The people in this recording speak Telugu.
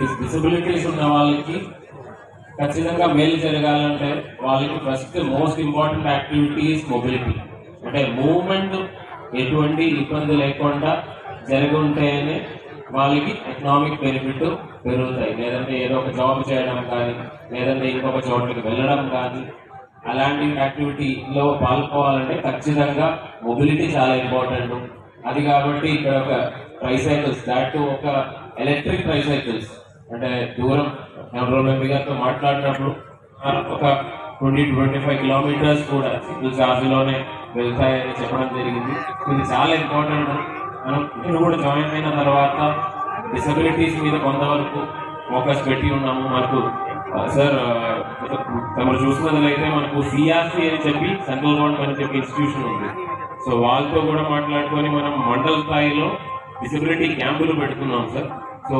డిసబిలిటీస్ ఉన్న వాళ్ళకి ఖచ్చితంగా మేలు జరగాలంటే వాళ్ళకి first most important activities mobility అంటే మూవ్మెంట్ ఎటువంటి ఇబ్బంది లేకుండా జరిగి ఉంటేనే వాళ్ళకి ఎకనామిక్ బెనిఫిట్ పెరుగుతాయి. లేదంటే ఏదో ఒక జాబ్ చేయడం కానీ లేదంటే ఇంకొక చోట్లకి వెళ్ళడం కానీ అలాంటి యాక్టివిటీలో పాల్గొవాలంటే ఖచ్చితంగా మొబిలిటీ చాలా ఇంపార్టెంట్ అది కాబట్టి ఇక్కడ ఒక ట్రైసైకిల్స్ దాట్ ఒక ఎలక్ట్రిక్ ట్రైసైకిల్స్ అంటే దూరం కంట్రోల్ ఎంపీ గారితో మాట్లాడినప్పుడు ఒక ట్వంటీ ట్వంటీ ఫైవ్ కిలోమీటర్స్ కూడా సింగిల్ ఛార్జ్లోనే వెళ్తాయని చెప్పడం జరిగింది. ఇది చాలా ఇంపార్టెంట్. మనం నేను కూడా జాయిన్ అయిన తర్వాత డిసబిలిటీస్ మీద కొంతవరకు ఫోకస్ పెట్టి ఉన్నాము. మనకు సార్ తమరు చూసినట్లయితే మనకు సిఆర్సీ అని చెప్పి సెంట్రల్ గవర్నమెంట్ అని చెప్పి ఇన్స్టిట్యూషన్ ఉంది. సో వాళ్ళతో కూడా మాట్లాడుకొని మనం మండల స్థాయిలో డిసబిలిటీ క్యాంపులు పెడుతున్నాం సార్. సో